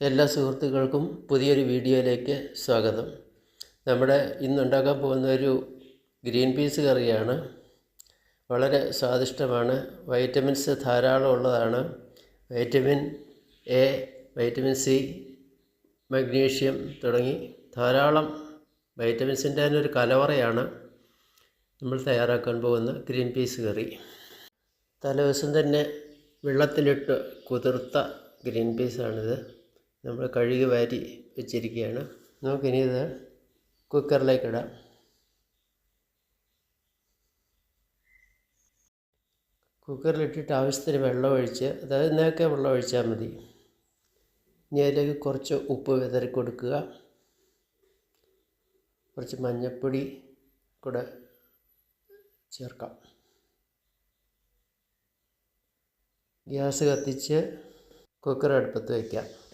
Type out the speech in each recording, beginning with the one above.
എല്ലാ സുഹൃത്തുക്കൾക്കും പുതിയൊരു വീഡിയോയിലേക്ക് സ്വാഗതം. നമ്മുടെ ഇന്നുണ്ടാക്കാൻ പോകുന്ന ഒരു ഗ്രീൻ പീസ് കറിയാണ്. വളരെ സ്വാദിഷ്ടമാണ്. വൈറ്റമിൻസ് ധാരാളം ഉള്ളതാണ്. Vitamin A vitamin C magnesium തുടങ്ങി ധാരാളം വൈറ്റമിൻസിന്റെ തന്നെ ഒരു കലവറയാണ് നമ്മൾ തയ്യാറാക്കാൻ പോകുന്ന ഗ്രീൻ പീസ് കറി. തലേദിവസം തന്നെ വെള്ളത്തിലിട്ട് കുതിർത്ത ഗ്രീൻ പീസാണിത്. നമ്മൾ കഴുകി വാരി വെച്ചിരിക്കുകയാണ്. നമുക്കിനി ഇത് കുക്കറിലേക്ക് ഇടാം. കുക്കറിലിട്ടിട്ട് ആവശ്യത്തിന് വെള്ളം ഒഴിച്ച് അതായത് നേരത്തെ വെള്ളം ഒഴിച്ചാൽ മതി. ഇനി അതിലേക്ക് കുറച്ച് ഉപ്പ് വിതറി കൊടുക്കുക. കുറച്ച് മഞ്ഞൾപ്പൊടി കൂടെ ചേർക്കാം. ഗ്യാസ് കത്തിച്ച് കുക്കർ അടുപ്പത്ത് വയ്ക്കാം.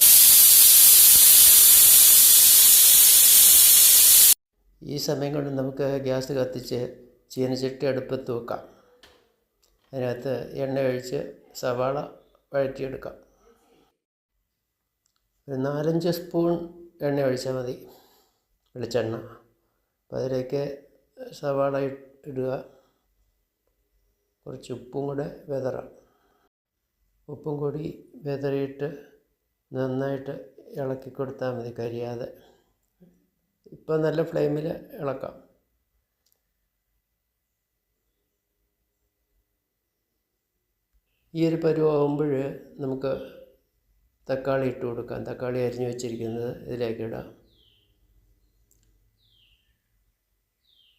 ഈ സമയം കൊണ്ട് നമുക്ക് ഗ്യാസ് കത്തിച്ച് ചീനച്ചട്ടി അടുപ്പത്ത് വെക്കാം. അതിനകത്ത് എണ്ണ ഒഴിച്ച് സവാള വഴറ്റിയെടുക്കാം. ഒരു നാലഞ്ച് സ്പൂൺ എണ്ണ ഒഴിച്ചാൽ മതി വെളിച്ചെണ്ണ. അപ്പോൾ അതിലേക്ക് സവാള ഇടുക. കുറച്ച് ഉപ്പും കൂടെ വെതറാം. ഉപ്പും കൂടി വെതറിയിട്ട് നന്നായിട്ട് ഇളക്കി കൊടുത്താൽ മതി കരിയാതെ. ഇപ്പം നല്ല ഫ്ലെയിമിൽ ഇളക്കാം. ഈ ഒരു പരുവാകുമ്പോൾ നമുക്ക് തക്കാളി ഇട്ട് കൊടുക്കാം. തക്കാളി അരിഞ്ഞു വെച്ചിരിക്കുന്നത് ഇതിലേക്ക് ഇടാം.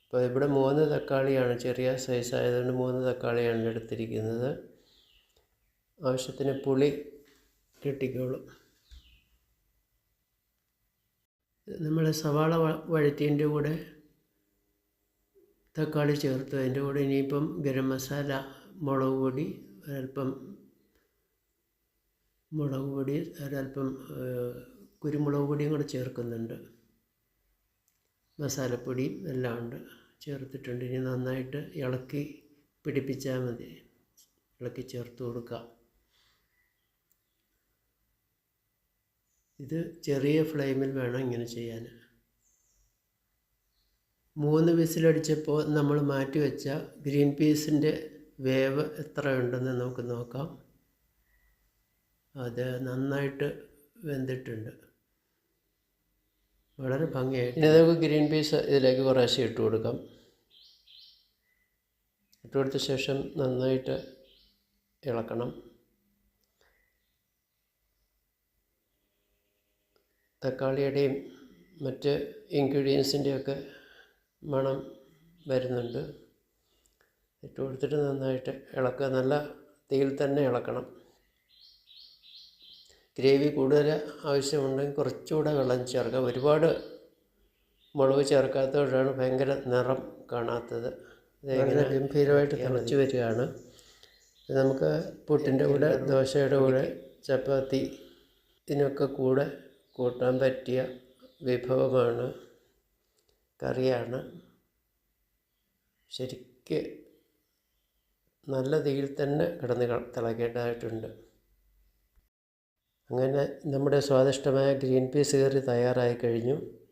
അപ്പോൾ ഇവിടെ മൂന്ന് തക്കാളിയാണ് ചെറിയ സൈസ് ആയതുകൊണ്ട് മൂന്ന് തക്കാളിയാണ് എടുത്തിരിക്കുന്നത്. ആവശ്യത്തിന് പുളി കിട്ടിക്കോളും. നമ്മൾ സവാള വഴറ്റിയതിന്റെ കൂടെ തക്കാളി ചേർത്ത്. അതിന്റെ കൂടെ ഇനിയിപ്പം ഗരം മസാല മുളക് പൊടി ഒരൽപ്പം മുളക് പൊടി ഒരൽപ്പം കുരുമുളക് പൊടിയും കൂടെ ചേർക്കുന്നുണ്ട്. മസാലപ്പൊടിയും എല്ലാം ഉണ്ട്. ചേർത്തിട്ടുണ്ട്. ഇനി നന്നായിട്ട് ഇളക്കി പിടിപ്പിച്ചാൽ മതി. ഇളക്കി ചേർത്ത് കൊടുക്കാം. ഇത് ചെറിയ ഫ്ലെയിമിൽ വേണം ഇങ്ങനെ ചെയ്യാൻ. മൂന്ന് വിസിലടിച്ചപ്പോൾ നമ്മൾ മാറ്റി വെച്ച ഗ്രീൻ പീസിന്റെ വേവ് എത്രയുണ്ടെന്ന് നമുക്ക് നോക്കാം. അത് നന്നായിട്ട് വെന്തിട്ടുണ്ട്. വളരെ ഭംഗിയായിട്ട്. ഇനി നമുക്ക് ഗ്രീൻ പീസ് ഇതിലേക്ക് കുറേശ്ശെ ഇട്ട് കൊടുക്കാം. ഇട്ട് കൊടുത്ത ശേഷം നന്നായിട്ട് ഇളക്കണം. തക്കാളിയുടെയും മറ്റ് ഇൻഗ്രീഡിയൻസിന്റെയൊക്കെ മണം വരുന്നുണ്ട്. ഇട്ട് കൊടുത്തിട്ട് നന്നായിട്ട് ഇളക്കുക. നല്ല തീയിൽ തന്നെ ഇളക്കണം. ഗ്രേവി കൂടുതൽ ആവശ്യമുണ്ടെങ്കിൽ കുറച്ചുകൂടെ വെള്ളം ചേർക്കാം ഒരുപാട് മുളക് ചേർക്കാത്തതുകൊണ്ടാണ് ഭയങ്കര നിറം കാണാത്തത്. ഇങ്ങനെ ഗംഭീരമായിട്ട് തിളച്ച് വരികയാണ്. നമുക്ക് പുട്ടിന്റെ കൂടെ ദോശയുടെ കൂടെ ചപ്പാത്തി ഇതിനൊക്കെ കൂടെ കൂട്ടാൻ പറ്റിയ വിഭവമാണ് കറിയാണ്. ശരിക്ക് നല്ല തീയിൽ തന്നെ കിടന്ന് തിളക്കേണ്ടതായിട്ടുണ്ട്. അങ്ങനെ നമ്മുടെ സ്വാദിഷ്ടമായ ഗ്രീൻ പീസ് കറി തയ്യാറായി കഴിഞ്ഞു.